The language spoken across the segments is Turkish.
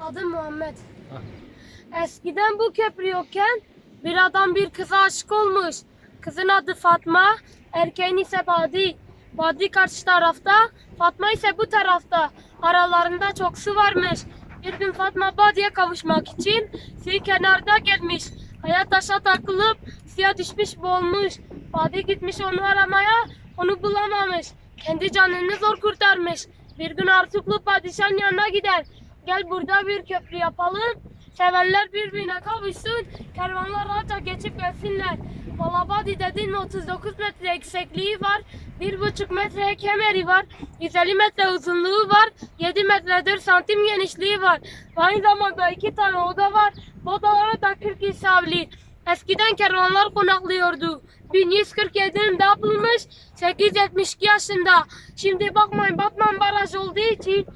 Adım Muhammed. Hah. Eskiden bu köprü yokken bir adam bir kıza aşık olmuş. Kızın adı Fatma, erkeğin ise Badi. Badi karşı tarafta, Fatma ise bu tarafta. Aralarında çok su varmış. Bir gün Fatma Badi'ye kavuşmak için suyu kenarda gelmiş. Kaya taşa takılıp suya düşmüş boğulmuş. Badi gitmiş onu aramaya, onu bulamamış. Kendi canını zor kurtarmış. Bir gün Artuklu padişahın yanına gider. Gel burada bir köprü yapalım. Sevenler birbirine kavuşsun. Kervanlar rahatça geçip gelsinler. Balabadi dedin mi 39 metre yüksekliği var. 1,5 metre kemeri var. 150 metre uzunluğu var. 7 metre 4 santim genişliği var. Aynı zamanda iki tane oda var. Bu odalara da 40 isavli. Eskiden kervanlar konaklıyordu. 1147'de yapılmış 872 yaşında. Şimdi bakmayın Batman Baraj olduğu için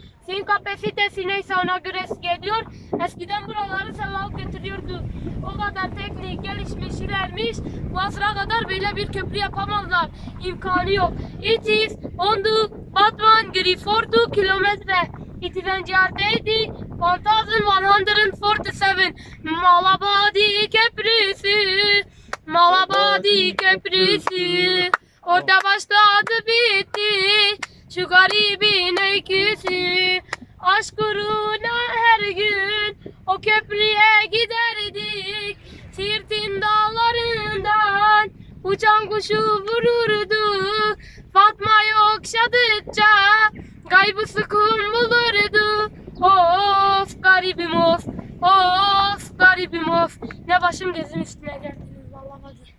kapasitesi neyse ona göre geliyor. Eskiden buraları sallanıp götürüyordu. O kadar teknik gelişmiş ilermiş. Bu asra kadar böyle bir köprü yapamazlar. İmkanı yok. It is on the Batman 42 kilometre. It is encardedi 1147 Malabadi Köprüsü Malabadi Köprüsü Orada başladı bitti Şu garibin öyküsü Aşk uğruna her gün O köprüye giderdik Siirt'in dağlarından Uçan kuşu vururdu. Fatma'yı okşadıkça Gaybı sukun bulurdu. Of garibim of Of garibim of. Ne başım gözüm üstüne geldiniz vallahi hadi.